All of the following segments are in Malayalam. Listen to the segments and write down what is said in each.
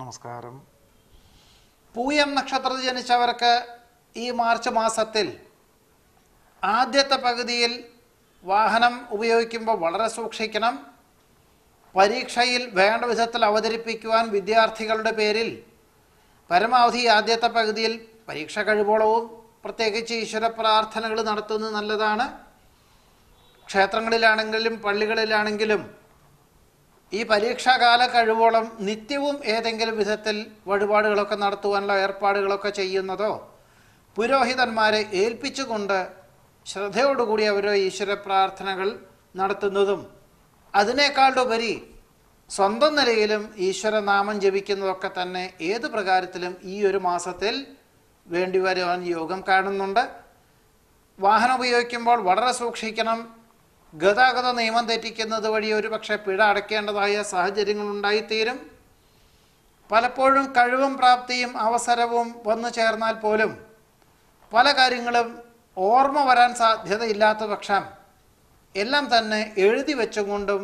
നമസ്കാരം. പൂയം നക്ഷത്രത്തിൽ ജനിച്ചവർക്ക് ഈ മാർച്ച് മാസത്തിൽ ആദ്യത്തെ പകുതിയിൽ വാഹനം ഉപയോഗിക്കുമ്പോൾ വളരെ സൂക്ഷിക്കണം. പരീക്ഷയിൽ വേണ്ട വിധത്തിൽ അവതരിപ്പിക്കുവാൻ വിദ്യാർത്ഥികളുടെ പേരിൽ പരമാവധി ആദ്യത്തെ പകുതിയിൽ പരീക്ഷ കഴിവോളവും പ്രത്യേകിച്ച് ഈശ്വര പ്രാർത്ഥനകൾ നടത്തുന്നത് നല്ലതാണ്. ക്ഷേത്രങ്ങളിലാണെങ്കിലും പള്ളികളിലാണെങ്കിലും ഈ പരീക്ഷാകാല കഴിവോളം നിത്യവും ഏതെങ്കിലും വിധത്തിൽ വഴിപാടുകളൊക്കെ നടത്തുവാനുള്ള ഏർപ്പാടുകളൊക്കെ ചെയ്യുന്നതോ? പുരോഹിതന്മാരെ ഏൽപ്പിച്ചുകൊണ്ട് ശ്രദ്ധയോടുകൂടി അവരോ ഈശ്വര പ്രാർത്ഥനകൾ നടത്തുന്നതും അതിനേക്കാളുപരി സ്വന്തം നിലയിലും ഈശ്വരനാമം ജപിക്കുന്നതൊക്കെ തന്നെ ഏത് പ്രകാരത്തിലും ഈ ഒരു മാസത്തിൽ വേണ്ടി വരുവാൻ യോഗം കാണുന്നുണ്ട്. വാഹനം ഉപയോഗിക്കുമ്പോൾ വളരെ സൂക്ഷിക്കണം. ഗതാഗത നിയമം തെറ്റിക്കുന്നത് വഴി ഒരു പക്ഷേ പിഴ അടയ്ക്കേണ്ടതായ സാഹചര്യങ്ങൾ ഉണ്ടായിത്തീരും പലപ്പോഴും കഴിവും പ്രാപ്തിയും അവസരവും വന്നു ചേർന്നാൽ പോലും പല കാര്യങ്ങളും ഓർമ്മ വരാൻ സാധ്യതയില്ലാത്ത പക്ഷം എല്ലാം തന്നെ എഴുതി വെച്ചുകൊണ്ടും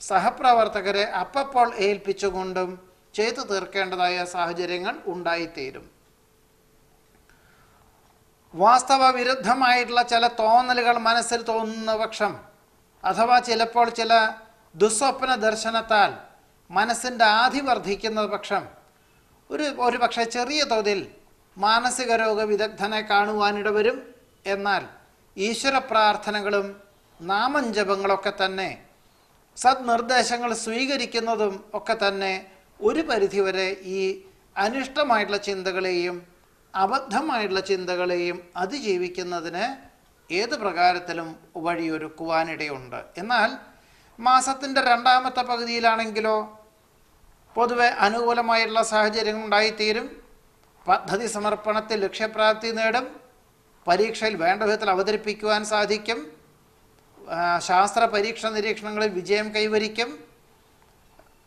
സഹപ്രവർത്തകരെ അപ്പപ്പോൾ ഏൽപ്പിച്ചുകൊണ്ടും ചെയ്തു തീർക്കേണ്ടതായ സാഹചര്യങ്ങൾ ഉണ്ടായിത്തീരും. വാസ്തവ വിരുദ്ധമായിട്ടുള്ള ചില തോന്നലുകൾ മനസ്സിൽ തോന്നുന്ന പക്ഷം അഥവാ ചിലപ്പോൾ ചില ദുസ്വപ്ന ദർശനത്താൽ മനസ്സിന്റെ ആധി വർദ്ധിക്കുന്ന പക്ഷം ഒരു ഒരു പക്ഷേ ചെറിയ തോതിൽ മാനസിക രോഗ വിദഗ്ധനെ കാണുവാനിടവരും. എന്നാൽ ഈശ്വര പ്രാർത്ഥനകളും നാമഞ്ജപങ്ങളൊക്കെ തന്നെ സദ്നിർദ്ദേശങ്ങൾ സ്വീകരിക്കുന്നതും ഒക്കെ തന്നെ ഒരു പരിധിവരെ ഈ അനിഷ്ടമായിട്ടുള്ള ചിന്തകളെയും അബദ്ധമായിട്ടുള്ള ചിന്തകളെയും അതിജീവിക്കുന്നതിന് ഏത് പ്രകാരത്തിലും വഴിയൊരുക്കുവാനിടയുണ്ട്. എന്നാൽ മാസത്തിന്റെ രണ്ടാമത്തെ പകുതിയിലാണെങ്കിലോ പൊതുവെ അനുകൂലമായിട്ടുള്ള സാഹചര്യങ്ങൾ ഉണ്ടായിത്തീരും പദ്ധതി സമർപ്പണത്തിൽ ലക്ഷ്യപ്രാപ്തി നേടും. പരീക്ഷയിൽ വേണ്ട വിധത്തിൽ അവതരിപ്പിക്കുവാൻ സാധിക്കും. ശാസ്ത്ര പരീക്ഷ നിരീക്ഷണങ്ങളിൽ വിജയം കൈവരിക്കും.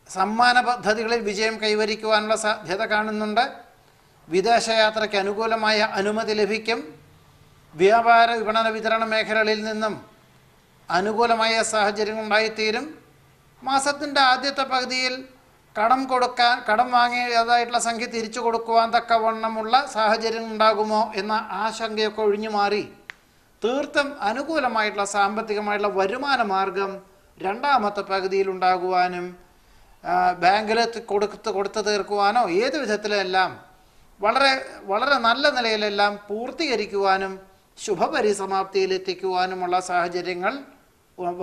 സമ്മാന പദ്ധതികളിൽ വിജയം കൈവരിക്കുവാനുള്ള സാധ്യത കാണുന്നുണ്ട്. വിദേശയാത്രയ്ക്ക് അനുകൂലമായ അനുമതി ലഭിക്കും. വ്യാപാര വിപണന വിതരണ മേഖലകളിൽ നിന്നും അനുകൂലമായ സാഹചര്യങ്ങൾ ഉണ്ടായിത്തീരും മാസത്തിന്റെ ആദ്യത്തെ പകുതിയിൽ കടം കൊടുക്കാൻ കടം വാങ്ങിയതായിട്ടുള്ള സംഖ്യ തിരിച്ചു കൊടുക്കുവാൻ തക്കവണ്ണമുള്ള സാഹചര്യം ഉണ്ടാകുമോ എന്ന ആശങ്കയൊക്കെ ഒഴിഞ്ഞു മാറി. തീർത്തും അനുകൂലമായിട്ടുള്ള സാമ്പത്തികമായിട്ടുള്ള വരുമാന മാർഗം രണ്ടാമത്തെ പകുതിയിൽ ഉണ്ടാകുവാനും ബാങ്കിൽ കൊടുത്ത് കൊടുത്തു തീർക്കുവാനോ ഏത് വിധത്തിലെല്ലാം വളരെ വളരെ നല്ല നിലയിലെല്ലാം പൂർത്തീകരിക്കുവാനും ശുഭപരിസമാപ്തിയിലെത്തിക്കുവാനുമുള്ള സാഹചര്യങ്ങൾ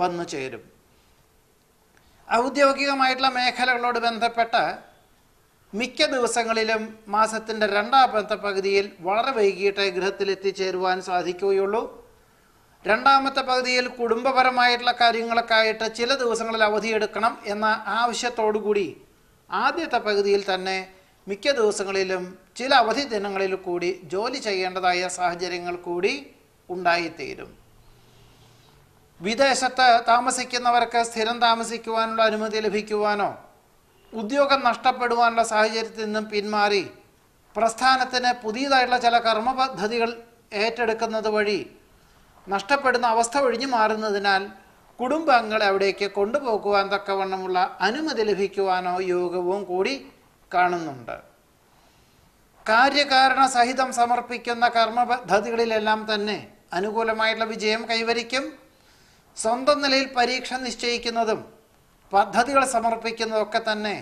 വന്നു ചേരും. ഔദ്യോഗികമായിട്ടുള്ള മേഖലകളോട് ബന്ധപ്പെട്ട മിക്ക ദിവസങ്ങളിലും മാസത്തിന്റെ രണ്ടാമത്തെ പകുതിയിൽ വളരെ വൈകിട്ട് ഗൃഹത്തിൽ എത്തിച്ചേരുവാൻ സാധിക്കുകയുള്ളൂ. രണ്ടാമത്തെ പകുതിയിൽ കുടുംബപരമായിട്ടുള്ള കാര്യങ്ങളൊക്കെ ആയിട്ട് ചില ദിവസങ്ങളിൽ അവധിയെടുക്കണം എന്ന ആവശ്യത്തോടു കൂടി ആദ്യത്തെ പകുതിയിൽ തന്നെ മിക്ക ദിവസങ്ങളിലും ചില അവധി ദിനങ്ങളിൽ കൂടി ജോലി ചെയ്യേണ്ടതായ സാഹചര്യങ്ങൾ കൂടി ഉണ്ടായിത്തീരും. വിദേശത്ത് താമസിക്കുന്നവർക്ക് സ്ഥിരം താമസിക്കുവാനുള്ള അനുമതി ലഭിക്കുവാനോ ഉദ്യോഗം നഷ്ടപ്പെടുവാനുള്ള സാഹചര്യത്തിൽ നിന്നും പിന്മാറി പ്രസ്ഥാനത്തിന് പുതിയതായിട്ടുള്ള ചില കർമ്മ പദ്ധതികൾ ഏറ്റെടുക്കുന്നത് വഴി നഷ്ടപ്പെടുന്ന അവസ്ഥ ഒഴിഞ്ഞു മാറുന്നതിനാൽ കുടുംബാംഗങ്ങളെ അവിടേക്ക് കൊണ്ടുപോകുവാൻ തക്കവണ്ണമുള്ള അനുമതി ലഭിക്കുവാനോ യോഗവും കൂടി കാണുന്നുണ്ട്. കാര്യകാരണ സഹിതം സമർപ്പിക്കുന്ന കർമ്മ പദ്ധതികളിലെല്ലാം തന്നെ അനുകൂലമായിട്ടുള്ള വിജയം കൈവരിക്കും. സ്വന്തം നിലയിൽ പരീക്ഷ നിശ്ചയിക്കുന്നതും പദ്ധതികൾ സമർപ്പിക്കുന്നതൊക്കെ തന്നെ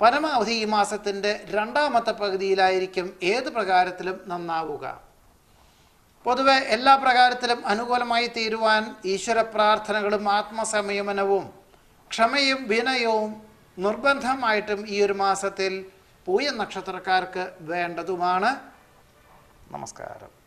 പരമാവധി ഈ മാസത്തിന്റെ രണ്ടാമത്തെ പകുതിയിലായിരിക്കും ഏത് പ്രകാരത്തിലും നന്നാവുക. പൊതുവെ എല്ലാ പ്രകാരത്തിലും അനുകൂലമായി തീരുവാൻ ഈശ്വര പ്രാർത്ഥനകളും ആത്മസംയമനവും ക്ഷമയും വിനയവും നിർബന്ധമായിട്ടും ഈ ഒരു മാസത്തിൽ പൂയ നക്ഷത്രക്കാർക്ക് വേണ്ടതുമാണ്. നമസ്കാരം.